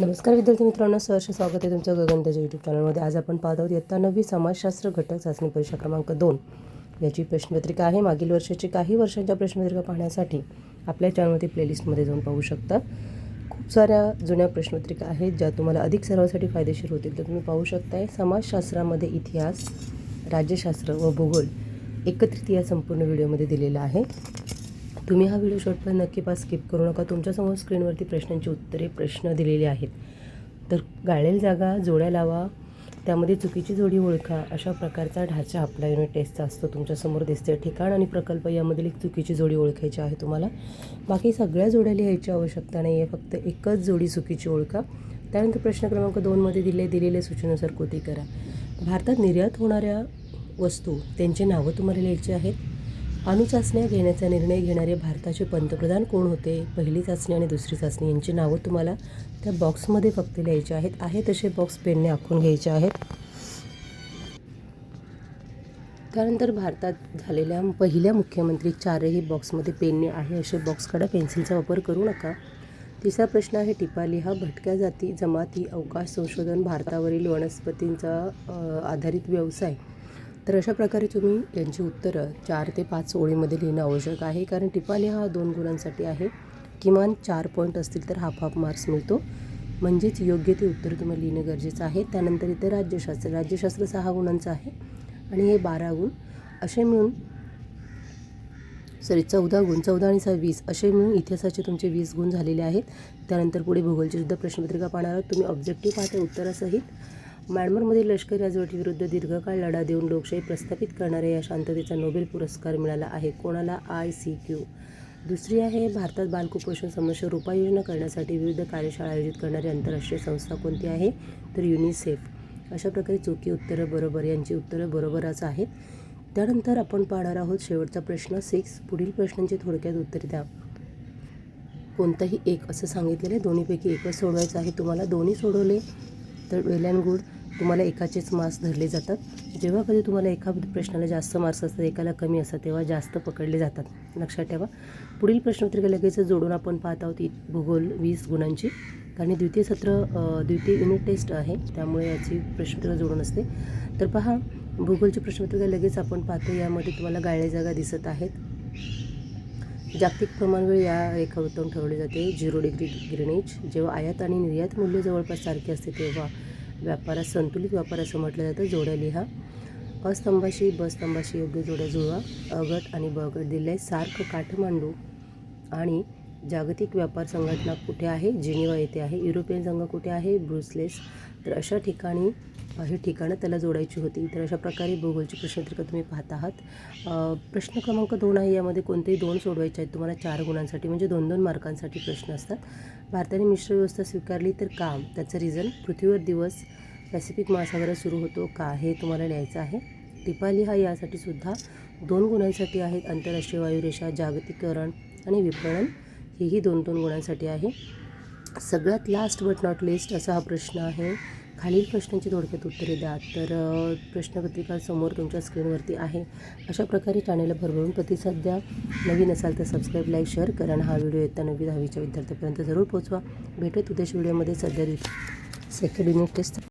नमस्कार विद्यार्थी मित्रांनो सहर्ष स्वागत आहे तुमचं गगनतेच्या यूट्यूब चॅनलमध्ये आज आपण पाहत आहोत इयत्ता नववी समाजशास्त्र घटक चाचणी परीक्षा क्रमांक दोन. याची प्रश्नपत्रिका आहे. मागील वर्षाची काही वर्षांच्या प्रश्नपत्रिका पाहण्यासाठी आपल्या चॅनलमध्ये प्लेलिस्टमध्ये जाऊन पाहू शकता. खूप साऱ्या जुन्या प्रश्नपत्रिका आहेत ज्या तुम्हाला अधिक सर्वासाठी फायदेशीर होतील तर तुम्ही पाहू शकताय. समाजशास्त्रामध्ये इतिहास राज्यशास्त्र व भूगोल एकत्रित या संपूर्ण व्हिडिओमध्ये दिलेला आहे. तुम्ही हा व्हिडिओ शेवटपर्यंत नक्की पास स्किप करू नका. तुमच्यासमोर स्क्रीनवरती प्रश्नांची उत्तरे प्रश्न दिलेले आहेत. तर गाळेल जागा जोड्या लावा त्यामध्ये चुकीची जोडी ओळखा अशा प्रकारचा ढाचा आपला युनिट टेस्टचा असतो. तुमच्यासमोर दिसते ठिकाण आणि प्रकल्प यामधील एक चुकीची जोडी ओळखायची आहे तुम्हाला. बाकी सगळ्या जोड्या लिहायची आवश्यकता नाही आहे फक्त एकच जोडी चुकीची ओळखा. त्यानंतर प्रश्न क्रमांक दोनमध्ये दिले दिलेल्या सूचनेनुसार कृती करा. भारतात निर्यात होणाऱ्या वस्तू त्यांची नावं तुम्हाला लिहायची आहेत. अणुचाचण्या घेण्याचा निर्णय घेणारे भारताचे पंतप्रधान कोण होते? पहिली चाचणी आणि दुसरी चाचणी यांची नावं तुम्हाला त्या बॉक्समध्ये फक्त लिहायचे आहेत. आहे तसे बॉक्स पेनने आखून घ्यायचे आहेत. त्यानंतर भारतात झालेल्या पहिल्या मुख्यमंत्री चारही बॉक्समध्ये पेनने आहे असे बॉक्स काढा पेन्सिलचा वापर करू नका. तिसरा प्रश्न आहे टिपा लिहा भटक्या जाती जमाती अवकाश संशोधन भारतावरील वनस्पतींचा आधारित व्यवसाय. तर अशा प्रकारे तुम्ही यांची उत्तरं चार ते पाच ओळीमध्ये लिहिणं आवश्यक आहे. कारण टिपाले हा दोन गुणांसाठी आहे. किमान चार पॉईंट असतील तर हाफ हाफ मार्क्स मिळतो. म्हणजेच योग्य ते उत्तर तुम्हाला लिहिणं गरजेचं आहे. त्यानंतर इथे राज्यशास्त्र. राज्यशास्त्र सहा गुणांचं आहे. आणि हे बारा गुण. असे मिळून सॉरी चौदा गुण. चौदा आणि सहा वीस. असे मिळून इतिहासाचे तुमचे वीस गुण झालेले आहेत. त्यानंतर पुढे भूगोलचे सुद्धा प्रश्नपत्रिका पाहणार आहोत. तुम्ही ऑब्जेक्टिव्ह पाहता उत्तरासहित म्यानमारमध्ये लष्करी राजवटीविरुद्ध दीर्घकाळ लढा देऊन लोकशाही प्रस्थापित करणाऱ्या या शांततेचा नोबेल पुरस्कार मिळाला आहे. कोणाला? I C Q. दुसरी आहे भारतात बालकुपोषण समस्येवर उपाययोजना करण्यासाठी विविध कार्यशाळा आयोजित करणारी आंतरराष्ट्रीय संस्था कोणती आहे? तर युनिसेफ. अशा प्रकारे चुकी उत्तरं बरोबर यांची उत्तरं बरोबरच आहेत. त्यानंतर आपण पाहणार आहोत शेवटचा प्रश्न सिक्स. पुढील प्रश्नांची थोडक्यात उत्तर द्या. कोणताही एक असं सांगितलेलं आहे दोन्हीपैकी एकच सोडवायचं आहे. तुम्हाला दोन्ही सोडवले तर वेल अँड गुड. तुम्हाला एकाचेच मार्क्स धरले जातात. जेव्हा कधी तुम्हाला एका प्रश्नाला जास्त मार्क्स असतात एकाला कमी असतात तेव्हा जास्त पकडले जातात. लक्षात ठेवा. पुढील प्रश्नपत्रिका लगेच जोडून आपण पाहत आहोत भूगोल वीस गुणांची. कारण द्वितीय सत्र द्वितीय युनिट टेस्ट आहे. त्यामुळे याची प्रश्नपत्रिका जोडून असते. तर पहा भूगोलची प्रश्नपत्रिका लगेच आपण पाहतो. यामध्ये तुम्हाला गाळ्या जागा दिसत आहेत. जागतिक प्रमाणवेळ या रेखावृत्तावरून ठरवली जाते. झिरो डिग्री ग्रेनेज जेव्हा आयात आणि निर्यात मूल्य जवळपास सारखे असते तेव्हा व्यापारात संतुलित व्यापार असं म्हटलं जातं जोड्या लिहा. अस्तंभाशी बस्तंभाशी योग्य जोड्या जुळवा. अगट आणि बगट गट दिले सार्क काठमांडू आणि जागतिक व्यापार संघटना कुठे आहे? जिनिवा येथे आहे. युरोपियन संघ कुठे आहे? ब्रुसलेस. तर अशा ठिकाणी ही ठिकाणं त्याला जोडायची होती. तर अशा प्रकारे भूगोलची प्रश्नपत्रिका तुम्ही पाहत आहात. प्रश्न क्रमांक दोन आहे. यामध्ये कोणतेही दोन सोडवायचे आहेत. तुम्हाला चार गुणांसाठी म्हणजे दोन दोन मार्कांसाठी प्रश्न असतात. भारताने मिश्र व्यवस्था स्वीकारली तर का? त्याचं रिझन पृथ्वीवर दिवस पॅसिफिक महासागरात सुरू होतो का? हे तुम्हाला लिहायचं आहे. टिपाली हा यासाठी सुद्धा दोन गुणांसाठी आहेत. आंतरराष्ट्रीय वायुरेषा जागतिकरण आणि विपणन. हेही दोन दोन गुणांसाठी आहे. सगळ्यात लास्ट बट नॉट लिस्ट असा हा प्रश्न आहे. खालील प्रश्नांची थोडक्यात उत्तरे द्या. तर प्रश्नपत्रिका समोर तुमच्या स्क्रीनवरती आहे. अशा प्रकारे चॅनलला भरभरून प्रतिसाद द्या. नवीन असाल तर सबस्क्राईब लाईक शेअर करा आणि हा व्हिडिओ येत्या नवी दहावीच्या विद्यार्थ्यापर्यंत जरूर पोहोचवा. भेटत उद्याच्या व्हिडिओमध्ये सध्या सेकंड युनिट टेस्ट